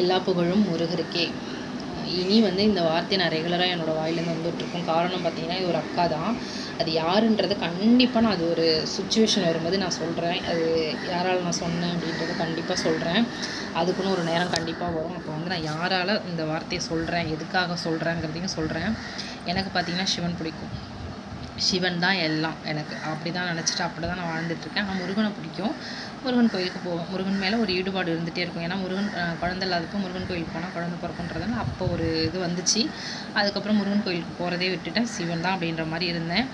எல்லா புகழும் முருகருக்கே. இனி வந்து இந்த வார்த்தை நான் ரெகுலராக என்னோடய வாயிலேருந்து வந்துட்டுருக்கும். காரணம் பார்த்தீங்கன்னா இது ஒரு அக்கா தான். அது யாருன்றது கண்டிப்பாக நான் அது ஒரு சுச்சுவேஷன் வரும்போது நான் சொல்கிறேன் அது யாரால் நான் சொன்னேன் அப்படின்றத கண்டிப்பாக சொல்கிறேன் அதுக்குன்னு ஒரு நேரம் கண்டிப்பாக வரும். அப்போ வந்து நான் யாரால் இந்த வார்த்தையை சொல்கிறேன் எதுக்காக சொல்கிறேங்கிறதையும் சொல்கிறேன் எனக்கு பார்த்தீங்கன்னா சிவன் பிடிக்கும். சிவன் தான் எல்லாம் எனக்கு. அப்படி தான் நினச்சிட்டு அப்படி தான் நான் வாழ்ந்துட்டுருக்கேன். ஆனால் முருகனை பிடிக்கும். முருகன் கோயிலுக்கு போவோம். முருகன் மேலே ஒரு ஈடுபாடு இருந்துகிட்டே இருக்கும். ஏன்னா முருகன் குழந்தை இல்லாதப்போ முருகன் கோயிலுக்கு போனால் குழந்தை பிறக்குன்றதுனால அப்போ ஒரு இது வந்துச்சு. அதுக்கப்புறம் முருகன் கோயிலுக்கு போகிறதே விட்டுட்டேன். சிவன் தான் அப்படின்ற மாதிரி இருந்தேன்.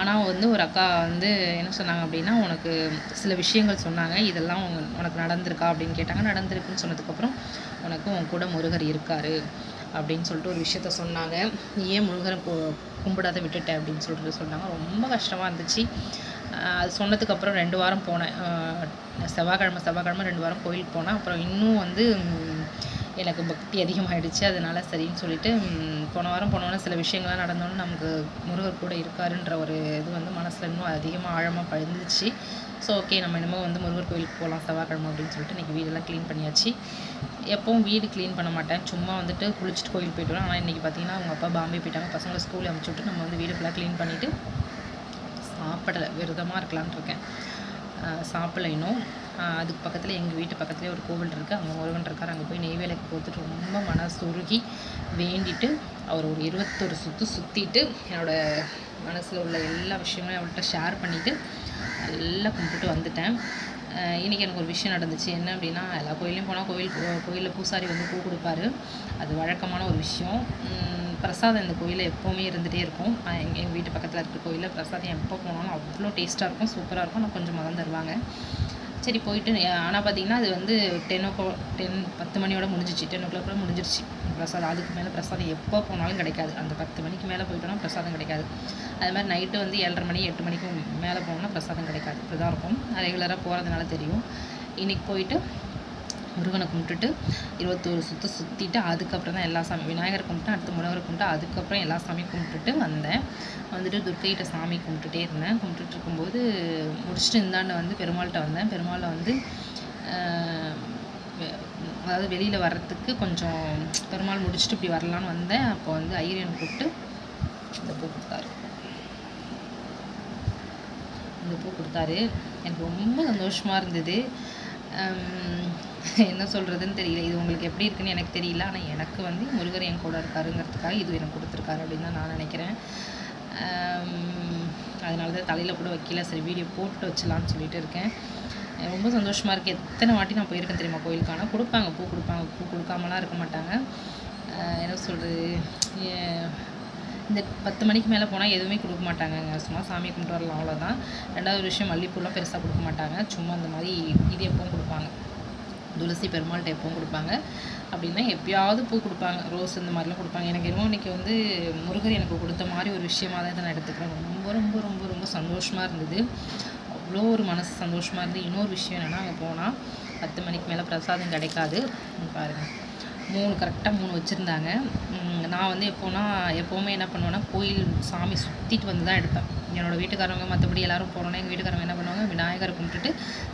ஆனால் வந்து ஒரு அக்கா வந்து என்ன சொன்னாங்க அப்படின்னா உனக்கு சில விஷயங்கள் சொன்னாங்க. இதெல்லாம் உனக்கு நடந்திருக்கா? அப்படின்னு கேட்டாங்க. நடந்திருக்குன்னு சொன்னதுக்கப்புறம் உனக்கு உன் கூட முருகர் இருக்கார். அப்படின்னு சொல்லிட்டு ஒரு விஷயத்த சொன்னாங்க. ஏன் முழுகரை கும்பிடாத விட்டுட்டேன் அப்படின்னு சொல்லிட்டு சொன்னாங்க. ரொம்ப கஷ்டமாக இருந்துச்சு. அது சொன்னதுக்கப்புறம் ரெண்டு வாரம் போனேன். செவ்வாய்க்கிழமை செவ்வாய்க்கிழமை ரெண்டு வாரம் கோயிலுக்கு போனேன். அப்புறம் இன்னும் வந்து எனக்கு பக்தி அதிகமாகிடுச்சு அதனால் சரின்னு சொல்லிட்டு போன வாரம் போனோன்னே சில விஷயங்கள்லாம் நடந்தோன்னு நமக்கு முருகர் கூட இருக்காருன்ற ஒரு இது வந்து மனசில் இன்னும் அதிகமாக ஆழமாக பழுந்துச்சு. ஸோ ஓகே நம்ம இனிமேல் வந்து முருகர் கோயிலுக்கு போகலாம் செவ்வாய்க்கிழமை அப்படின்னு சொல்லிட்டு இன்றைக்கி வீடெல்லாம் க்ளீன் பண்ணியாச்சு. எப்போவும் வீடு க்ளீன் பண்ண மாட்டேன். சும்மா வந்துட்டு குளிச்சுட்டு கோயில் போய்ட்டு வரோம் ஆனால் இன்றைக்கி பார்த்தீங்கன்னா அவங்க அப்பா பாம்பே போயிட்டாங்க. பசங்களை ஸ்கூலில் அனுப்பிச்சி நம்ம வந்து வீடு ஃபுல்லாக க்ளீன் பண்ணிவிட்டு சாப்பிடலை. விரதமாக இருக்கலான் இருக்கேன். சாப்பிடல இன்னும். அதுக்கு பக்கத்தில் எங்கள் வீட்டு பக்கத்துலேயே ஒரு கோவில் இருக்குது அங்கே முருகன் இருக்கார். அங்கே போய் நெய்வேலைக்கு போத்துட்டு ரொம்ப மனசுருகி வேண்டிட்டு அவர் ஒரு இருபத்தொரு சுற்று சுற்றிட்டு என்னோடய மனசில் உள்ள எல்லா விஷயங்களையும் அவர்கிட்ட ஷேர் பண்ணிவிட்டு நல்லா கும்பிட்டு வந்துட்டேன். இன்றைக்கி எனக்கு ஒரு விஷயம் நடந்துச்சு. என்ன அப்படின்னா எல்லா கோயிலையும் போனால் கோயில் கோயிலில் பூசாரி வந்து பூ கொடுப்பாரு. அது வழக்கமான ஒரு விஷயம். பிரசாதம் இந்த கோயிலில் எப்போவுமே இருந்துகிட்டே இருக்கும். எங்கள் எங்கள் வீட்டு பக்கத்தில் இருக்கிற கோயிலில் பிரசாதம் எப்போ போனாலும் அவ்வளோ டேஸ்ட்டாக இருக்கும். சூப்பராக இருக்கும். ஆனால் கொஞ்சம் மதம் தருவாங்க சரி போயிட்டு ஆனால் பார்த்தீங்கன்னா அது வந்து டென் ஓ டென் பத்து மணியோட முடிஞ்சிச்சு. டென் ஓ கிளாக் முடிஞ்சிருச்சு. பிரசாதம் அதுக்கு மேலே பிரசாதம் எப்போ போனாலும் கிடைக்காது. அந்த பத்து மணிக்கு மேலே போயிட்டோம்னா பிரசாதம் கிடைக்காது. அது மாதிரி நைட்டு வந்து ஏழரை மணி எட்டு மணிக்கு மேலே போனோம்னா பிரசாதம் கிடைக்காது. இப்படி தான் இருக்கும் ரெகுலராக போகிறதுனால தெரியும். இன்றைக்கி போயிட்டு முருகனை கும்பிட்டுட்டு இருபத்தோரு சுற்று சுற்றிட்டு அதுக்கப்புறம் தான் எல்லா சாமி விநாயகர் கும்பிட்டு அடுத்து முருகரை கும்பிட்டு அதுக்கப்புறம் எல்லா சாமியும் கும்பிட்டுட்டு வந்தேன். வந்துட்டு துர்க்கைகிட்ட சாமி கும்பிட்டுட்டே இருந்தேன். கும்பிட்டுட்டு இருக்கும்போது முடிச்சுட்டு இந்தாண்ட வந்து பெருமாள்கிட்ட வந்தேன். பெருமாளை வந்து அதாவது வெளியில் வர்றதுக்கு கொஞ்சம் பெருமாள் முடிச்சுட்டு இப்படி வரலான்னு வந்தேன். அப்போ வந்து ஐரியன் கூப்பிட்டு இந்த பூ கொடுத்தாரு. இந்த பூ கொடுத்தாரு. எனக்கு ரொம்ப சந்தோஷமாக இருந்தது. என்ன சொல்கிறதுன்னு தெரியல. இது உங்களுக்கு எப்படி இருக்குன்னு எனக்கு தெரியல. ஆனால் எனக்கு வந்து முருகர் என் கூட இருக்காருங்கிறதுக்காக இது எனக்கு கொடுத்துருக்காரு அப்படின்னு தான் நான் நினைக்கிறேன். அதனால தான் தலையில் கூட வைக்கல. சரி வீடியோ போட்டு வச்சலான்னு சொல்லிட்டு இருக்கேன். ரொம்ப சந்தோஷமாக இருக்குது எத்தனை வாட்டி நான் போயிருக்கேன் தெரியுமா கோயிலுக்கான கொடுப்பாங்க. பூ கொடுப்பாங்க. பூ கொடுக்காமலாம் இருக்க மாட்டாங்க. என்ன சொல்கிறது இந்த பத்து மணிக்கு மேலே போனால் எதுவுமே கொடுக்க மாட்டாங்க சும்மா சாமி கும்பிட்டு வரலாம் அவ்வளோதான் ரெண்டாவது விஷயம் மல்லிப்பூலாம் பெருசாக கொடுக்க மாட்டாங்க. சும்மா அந்த மாதிரி இது எப்பவும் கொடுப்பாங்க. துளசி பெருமாள்கிட்ட எப்பவும் கொடுப்பாங்க. அப்படின்னா எப்பயாவது பூ கொடுப்பாங்க. ரோஸ் இந்த மாதிரிலாம் கொடுப்பாங்க. எனக்கு என்னமோ இன்றைக்கி வந்து முருகர் எனக்கு கொடுத்த மாதிரி ஒரு விஷயமாக தான் இதை நான் எடுத்துக்கிறேன். ரொம்ப ரொம்ப ரொம்ப ரொம்ப சந்தோஷமாக இருந்தது. அவ்வளோ ஒரு மனசு சந்தோஷமாக இருந்து இன்னொரு விஷயம் என்னென்னா அங்கே போனால் பத்து மணிக்கு மேலே பிரசாதம் கிடைக்காது. பாருங்கள் மூணு கரெக்டாக மூணு வச்சுருந்தாங்க. நான் வந்து எப்போனா எப்போவுமே என்ன பண்ணுவேன்னா கோயில் சாமி சுற்றிட்டு வந்து தான் எடுப்பேன். என்னோடய வீட்டுக்காரவங்க மற்றபடி எல்லோரும் போனோன்னா எங்கள் வீட்டுக்காரவங்க என்ன பண்ணுவாங்க விநாயகரை கும்பிட்டுட்டு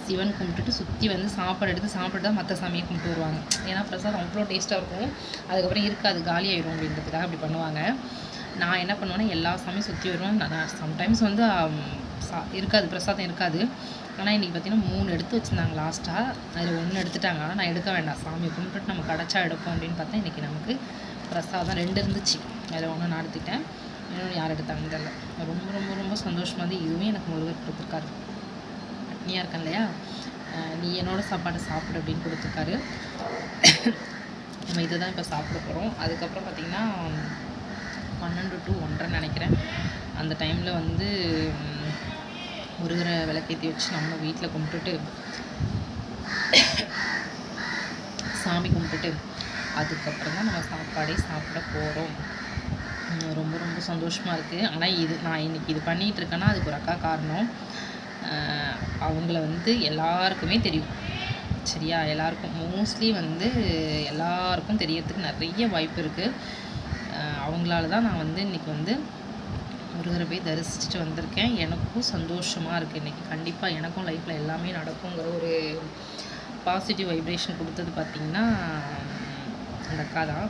சிவன் கும்பிட்டுட்டு சுற்றி வந்து சாப்பாடு எடுத்து சாப்பிட்டு தான் மற்ற சாமியை கும்பிட்டு வருவாங்க. ஏன்னா பிரசாதம் அவ்வளோ டேஸ்ட்டாக இருக்கும். அதுக்கப்புறம் இருக்காது காலி ஆயிடும் அப்படின்றதுக்காக அப்படி பண்ணுவாங்க. நான் என்ன பண்ணுவேன்னா எல்லா சாமியும் சுற்றி வருவேன். நான் சம்டைம்ஸ் வந்து சா இருக்காது பிரசாதம் இருக்காது. ஆனால் இன்றைக்கி பார்த்தீங்கன்னா மூணு எடுத்து வச்சுருந்தாங்க லாஸ்ட்டாக அதில் ஒன்று எடுத்துட்டாங்க. ஆனால் நான் எடுக்க வேண்டாம். சாமி கும்பிட்டு நம்ம கிடச்சா எடுப்போம் அப்படின்னு பார்த்தா இன்றைக்கி நமக்கு பிரசாதம் ரெண்டு இருந்துச்சு. அதில் ஒன்று நான் எடுத்துட்டேன் இன்னொன்று யார் எடுத்தாங்கன்னு தெரில ரொம்ப ரொம்ப ரொம்ப சந்தோஷமாக இருந்து இதுவுமே எனக்கு முருகர் கொடுத்துருக்காரு. அட்னியாக இருக்கேன் இல்லையா? நீ என்னோடய சாப்பாடு சாப்பிடு அப்படின்னு கொடுத்துருக்காரு. நம்ம இதை தான் இப்போ சாப்பிட போகிறோம் அதுக்கப்புறம் பார்த்திங்கன்னா பன்னெண்டு டு ஒன்றரை நினைக்கிறேன். அந்த டைமில் வந்து முருகரை விளக்கேற்றி வச்சு நம்ம வீட்டில் கும்பிட்டுட்டு சாமி கும்பிட்டுட்டு அதுக்கப்புறம் தான் நம்ம சாப்பாடே சாப்பிட போகிறோம் ரொம்ப ரொம்ப சந்தோஷமாக இருக்குது ஆனால் இது நான் இன்றைக்கி இது பண்ணிகிட்ருக்கேன்னா அதுக்கு ஒரு அக்கா காரணம். அவங்கள வந்து எல்லாருக்குமே தெரியும். சரியா? எல்லாருக்கும் மோஸ்ட்லி வந்து எல்லாருக்கும் தெரியறதுக்கு நிறைய வாய்ப்பு இருக்குது அவங்களால தான் நான் வந்து இன்றைக்கி வந்து முருகரை போய் தரிசிச்சுட்டு வந்திருக்கேன். எனக்கும் சந்தோஷமாக இருக்குது இன்றைக்கி கண்டிப்பாக எனக்கும் லைஃப்பில் எல்லாமே நடக்குங்கிற ஒரு பாசிட்டிவ் வைப்ரேஷன் கொடுத்தது பார்த்திங்கன்னா அந்த அக்கா தான்.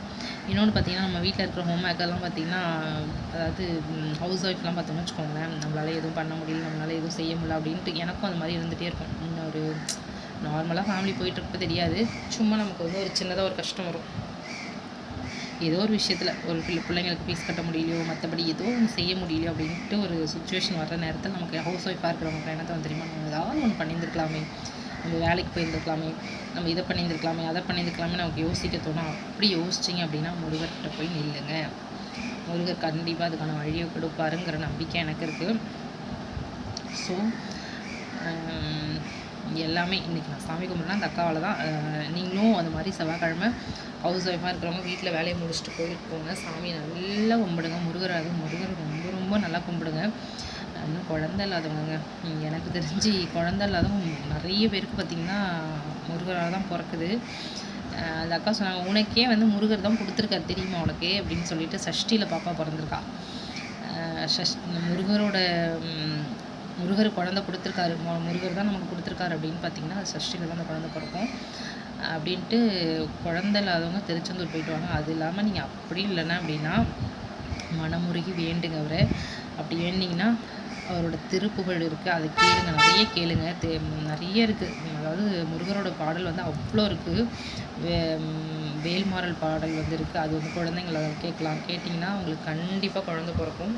இன்னொன்று பார்த்திங்கன்னா நம்ம வீட்டில் இருக்கிற ஹோம் மேக்கர்லாம் பார்த்திங்கன்னா அதாவது ஹவுஸ் ஒய்ஃப்லாம் பார்த்தோம்னு வச்சுக்கோங்களேன். நம்மளால் எதுவும் பண்ண முடியல நம்மளால எதுவும் செய்ய முடியல அப்படின்ட்டு எனக்கும் அந்த மாதிரி இருந்துகிட்டே இருக்கும். இன்னும் ஒரு நார்மலாக ஃபேமிலி போயிட்டு தெரியாது. சும்மா நமக்கு வந்து ஒரு சின்னதாக ஒரு கஷ்டம் வரும். ஏதோ ஒரு விஷயத்தில் ஒரு பிள்ளை பிள்ளைங்களுக்கு ஃபீஸ் கட்ட முடியலையோ மற்றபடி ஏதோ ஒன்று செய்ய முடியலையோ அப்படின்ட்டு ஒரு சுச்சுவேஷன் வர நேரத்தில் நமக்கு ஹவுஸ் ஒய்ஃபாக இருக்கிறவங்க என்ன தான் தெரியுமா? நம்ம ஏதாவது ஒன்று பண்ணியிருந்துருக்கலாமே. நம்ம வேலைக்கு போயிருந்துருக்கலாமே. நம்ம இதை பண்ணியிருந்துருக்கலாமே அதை பண்ணியிருந்துருக்கலாமே நமக்கு யோசிக்க தோணும் அப்படி யோசிச்சிங்க அப்படின்னா முருகர்கிட்ட போய் நில்லுங்க. முருகர் கண்டிப்பாக அதுக்கான வழியை கொடுப்பாருங்கிற நம்பிக்கை எனக்கு இருக்குது ஸோ எல்லாமே இன்றைக்கி நான் சாமி கும்பிட்றேன். அந்த அக்காவால் தான் நீங்களும் அந்த மாதிரி செவ்வாய்க்கிழமை ஹவுஸ் ஒய்ஃபாக இருக்கிறவங்க வீட்டில் வேலையை முடிச்சுட்டு கோயிலுக்கு போங்க. சாமி நல்லா கும்பிடுங்க. முருகர் அது முருகர் ரொம்ப ரொம்ப நல்லா கும்பிடுங்க. இன்னும் குழந்த இல்லாதவங்க. எனக்கு தெரிஞ்சு குழந்த இல்லாதவங்க நிறைய பேருக்கு பார்த்திங்கன்னா முருகரால் தான் பிறக்குது. அந்த அக்கா சொன்னாங்க உனக்கே வந்து முருகர் தான் கொடுத்துருக்காரு தெரியுமா உனக்கு? அப்படின்னு சொல்லிட்டு சஷ்டியில் பாப்பா பிறந்திருக்கா. அஹ் ஷஷ் முருகரோட முருகர் குழந்தை கொடுத்துருக்காரு. முருகர் தான் நமக்கு கொடுத்துருக்காரு அப்படின்னு பார்த்தீங்கன்னா அது சஷ்டியில் தான் அந்த குழந்தை பிறக்கும். அப்படின்ட்டு குழந்தை இல்லாதவங்க திருச்செந்தூர் போயிட்டு வாங்க. அது இல்லாமல் நீங்கள் அப்படி இல்லைன்னா அப்படின்னா மனமுருகி வேண்டுங்க அவரை அப்படி வேண்டிங்கன்னா அவரோட திருப்புகழ் இருக்குது அதை கேளுங்க. நிறைய கேளுங்க. தே நிறைய இருக்குது அதாவது முருகரோட பாடல் வந்து அவ்வளோ இருக்குது வேல்மாரல் பாடல் வந்து இருக்குது அது வந்து குழந்தைங்கள கேட்கலாம். கேட்டிங்கன்னா உங்களுக்கு கண்டிப்பாக குழந்த பிறக்கும்.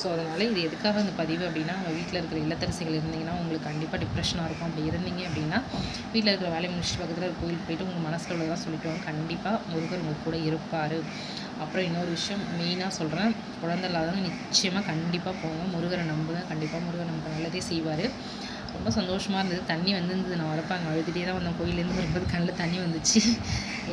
ஸோ அதனால் இது எதுக்காக இந்த பதிவு அப்படின்னா நம்ம வீட்டில் இருக்கிற இல்லத்தரசிகள் இருந்தீங்கன்னா உங்களுக்கு கண்டிப்பாக டிப்ரெஷனாக இருக்கும். அப்படி இருந்தீங்க அப்படின்னா வீட்டில் இருக்கிற வேலையை முடிச்சுட்டு பக்கத்தில் ஒரு கோயிலுக்கு போயிட்டு உங்கள் மனசில் உள்ளதான் சொல்லிக்குவாங்க. கண்டிப்பாக முருகர் உங்கள் கூட இருப்பார். அப்புறம் இன்னொரு விஷயம் மெயினாக சொல்கிறேன் குழந்தை இல்லாதவங்க நிச்சயமாக கண்டிப்பாக போங்க. முருகரை நம்புங்க. கண்டிப்பாக முருகர் நமக்கு நல்லதே செய்வார். ரொம்ப சந்தோஷமாக இருந்தது. தண்ணி வந்துருந்தது. நான் வரப்போ அங்கே அழுதுகிட்டே தான் வந்தேன். கோயிலேருந்து வரும்போது கண்ணில் தண்ணி வந்துச்சு.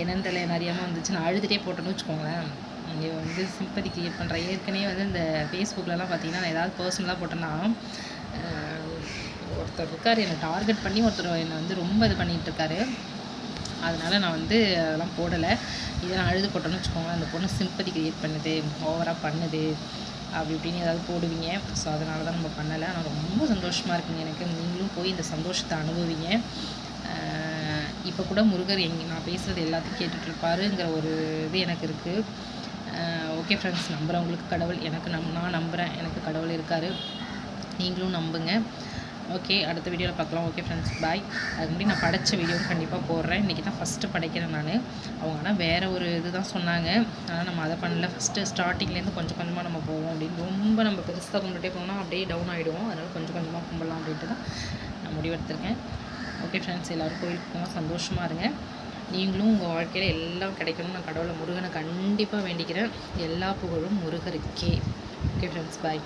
என்னென்னு தெரியல. என்ன அறியாமல் வந்துச்சு. நான் அழுதுகிட்டே போட்டேன்னு வச்சுக்கோங்களேன். இங்கே வந்து சிம்பதி கிரியேட் பண்ணுறேன் ஏற்கனவே வந்து இந்த ஃபேஸ்புக்கிலலாம் பார்த்தீங்கன்னா நான் ஏதாவது பர்சனலாக போட்டேன்னா ஒருத்தர் இருக்கார். என்னை டார்கெட் பண்ணி ஒருத்தர் என்னை வந்து ரொம்ப இது பண்ணிகிட்டு இருக்காரு. நான் வந்து அதெல்லாம் போடலை. இதை நான் அழுது போட்டேன்னு வச்சுக்கோங்களேன். அந்த பொண்ணு சிம்பதி கிரியேட் பண்ணுது. ஓவராக பண்ணுது. அப்படி இப்படின்னு ஏதாவது போடுவீங்க. ஸோ அதனால தான் நம்ம பண்ணலை. ஆனால் ரொம்ப சந்தோஷமாக இருக்குங்க எனக்கு. நீங்களும் போய் இந்த சந்தோஷத்தை அனுபவிங்க. இப்போ கூட முருகர் எங் நான் பேசுகிறது எல்லாத்தையும் கேட்டுட்ருப்பாருங்கிற ஒரு இது எனக்கு இருக்குது ஓகே ஃப்ரெண்ட்ஸ் நம்புகிறவங்களுக்கு கடவுள். எனக்கு நம் நான் நம்புகிறேன் எனக்கு கடவுள் இருக்கார். நீங்களும் நம்புங்க. ஓகே அடுத்த வீடியோவில் பார்க்கலாம். ஓகே ஃப்ரெண்ட்ஸ் பாய் அது முன்னாடி நான் படைச்ச வீடியோ கண்டிப்பாக போடுறேன். இன்றைக்கி தான் ஃபஸ்ட்டு படைக்கிறேன் நான். அவங்க ஆனால் வேறு ஒரு இது தான் சொன்னாங்க. ஆனால் நம்ம அதை பண்ணல. ஃபஸ்ட்டு ஸ்டார்டிங்லேருந்து கொஞ்சம் கொஞ்சமாக நம்ம போவோம் அப்படின்னு. ரொம்ப நம்ம பெருசாக கும்பிட்டுட்டே போனோம்னா அப்படியே டவுன் ஆகிடுவோம் அதனால் கொஞ்சம் கொஞ்சமாக கும்பிடலாம் அப்படின்ட்டு தான் நான் முடிவெடுத்திருக்கேன் ஓகே ஃப்ரெண்ட்ஸ் எல்லோரும் கோயிலுக்கு போங்க. சந்தோஷமாக இருங்க. நீங்களும் உங்கள் வாழ்க்கையில் எல்லாம் கிடைக்கணும்னு நான் கடவுளை முருகனை கண்டிப்பாக வேண்டிக்கிறேன். எல்லா புகழும் முருகருக்கே. Okay friends bye